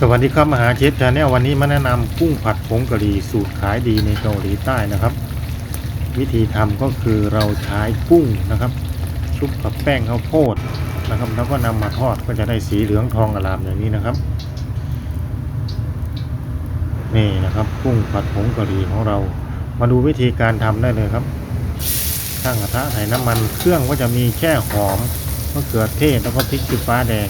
สวัสดีครับมหาเชฟชาแนลวันนี้มาแนะนำกุ้งผัดผงกะหรี่สูตรขายดีในเกาหลีใต้นะครับ วิธีทำก็คือเราใช้กุ้งนะครับ ชุบกับแป้งข้าวโพดนะครับ แล้วก็นำมาทอดก็จะได้สีเหลืองทองอลามอย่างนี้นะครับ นี่นะครับ กุ้งผัดผงกะหรี่ของเรา มาดูวิธีการทำได้เลยครับตั้งกระทะใส่น้ำมันเครื่องก็จะมีแค่หอมมะเขือเทศแล้วก็พริกชี้ฟ้าแดง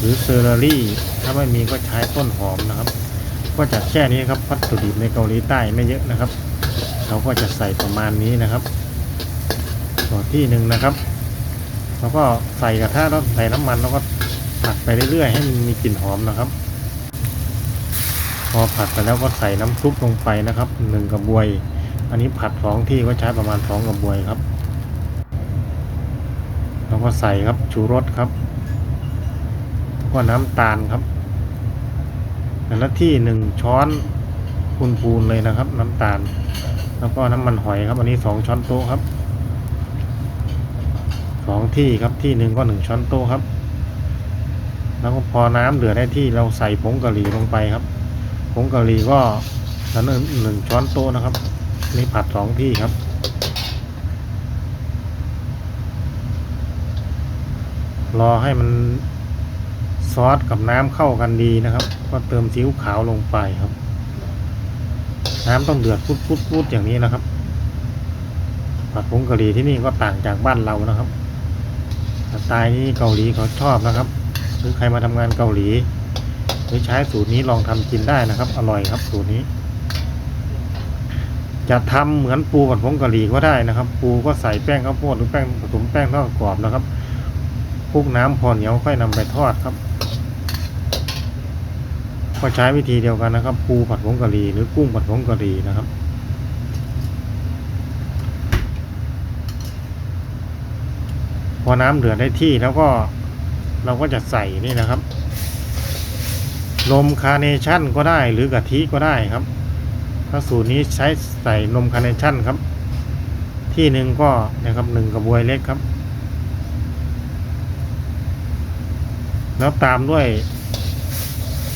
หรือเซอร์รี่ ถ้าไม่มีก็ใช้ต้นหอมนะครับ ก็จะแค่นี้ครับวัตถุดิบในเกาหลีใต้ไม่เยอะนะครับ เราก็จะใส่ประมาณนี้นะครับต่อที่หนึ่งนะครับ แล้วก็ใส่กระทะแล้วใส่น้ำมันแล้วก็ผัดไปเรื่อยๆให้มันมีกลิ่นหอมนะครับ พอผัดไปแล้วก็ใส่น้ำซุปลงไปนะครับหนึ่งกระบวย อันนี้ผัดสองที่ก็ใช้ประมาณสองกระบวยครับ แล้วก็ใส่ครับชูรสครับ ก็น้ำตาลครับแต่ละที่หนึ่งช้อนพูนเลยนะครับ น้ำตาล แล้วก็น้ำมันหอยครับ อันนี้สองช้อนโต๊ะครับสองที่ครับที่หนึ่งก็หนึ่งช้อนโต๊ะครับ แล้วก็พอน้ำเดือดได้ที่เราใส่ผงกะหรี่ลงไปครับผงกะหรี่ก็ละหนึ่งหนึ่งช้อนโต๊ะนะครับนี่ผัดสองที่ครับรอให้มัน ซอสกับน้ำเข้ากันดีนะครับ ก็เติมซีอิ๊วขาวลงไปครับ น้ำต้องเดือดพุดพุดพุดอย่างนี้นะครับผัดผงกะหรี่ที่นี่ก็ต่างจากบ้านเรานะครับสไตล์นี้เกาหลีเขาชอบนะครับ หรือใครมาทำงานเกาหลี หรือใช้สูตรนี้ลองทำกินได้นะครับ อร่อยครับสูตรนี้ จะทำเหมือนปูผัดผงกะหรี่ก็ได้นะครับ ปูก็ใส่แป้งข้าวโพดหรือแป้งผสมแป้งทอดกรอบนะครับ คลุกน้ำพอเหนียวค่อยนำไปทอดครับ ก็ใช้วิธีเดียวกันนะครับ ปูผัดผงกะหรี่หรือกุ้งผัดผงกะหรี่นะครับพอน้ำเดือดได้ที่แล้วก็เราก็จะใส่นี่นะครับนมคาร์เนชั่นก็ได้หรือกะทิก็ได้ครับ ถ้าสูตรนี้ใช้ใส่นมคาร์เนชั่นครับ ที่หนึ่งก็นะครับหนึ่งกระบวยเล็กครับ แล้วตามด้วย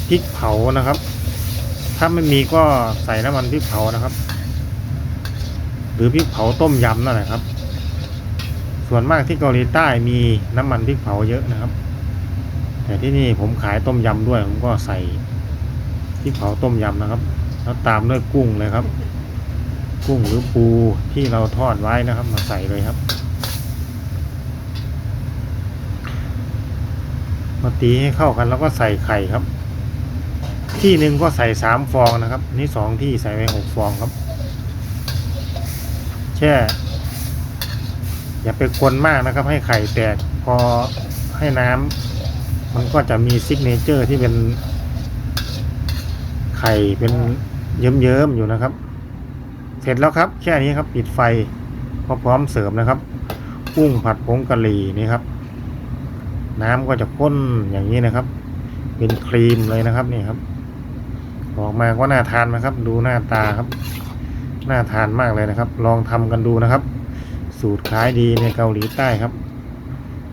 พริกเผานะครับ ถ้าไม่มีก็ใส่น้ำมันพริกเผานะครับ หรือพริกเผาต้มยำนั่นแหละครับ ส่วนมากที่เกาหลีใต้มีน้ำมันพริกเผาเยอะนะครับ แต่ที่นี่ผมขายต้มยำด้วย ผมก็ใส่พริกเผาต้มยำนะครับ แล้วตามด้วยกุ้งเลยครับ กุ้งหรือปูที่เราทอดไว้นะครับ มาใส่เลยครับ มาตีให้เข้ากันแล้วก็ใส่ไข่ครับ ที่หนึ่งก็ใส่สามฟองนะครับนี่สองที่ใส่ไปหกฟองครับ แช่ อย่าไปกวนมากนะครับ ให้ไข่แตกพอให้น้ำมันก็จะมีซิกเนเจอร์ที่เป็นไข่เป็นเยิ้มๆอยู่นะครับ เสร็จแล้วครับ แค่นี้ครับปิดไฟก็พร้อมเสร์ฟนะครับกุ้งผัดผงกะหรี่นี่ครับ น้ำก็จะข้นอย่างนี้นะครับ เป็นครีมเลยนะครับนี่ครับ ออกมาก็น่าทานนะครับ ดูหน้าตาครับ น่าทานมากเลยนะครับ ลองทำกันดูนะครับ สูตรขายดีในเกาหลีใต้ครับ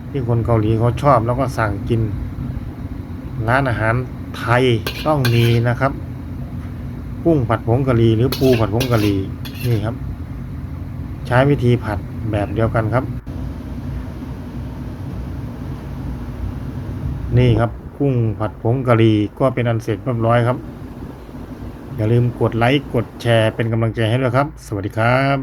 ที่คนเกาหลีเขาชอบแล้วก็สั่งกิน ร้านอาหารไทยต้องมีนะครับกุ้งผัดผงกะหรี่หรือปูผัดผงกะหรี่นี่ครับ ใช้วิธีผัดแบบเดียวกันครับ นี่ครับกุ้งผัดผงกะหรี่ก็เป็นอันเสร็จเรียบร้อยครับ อย่าลืมกดไลค์กดแชร์เป็นกำลังใจให้ด้วยครับ สวัสดีครับ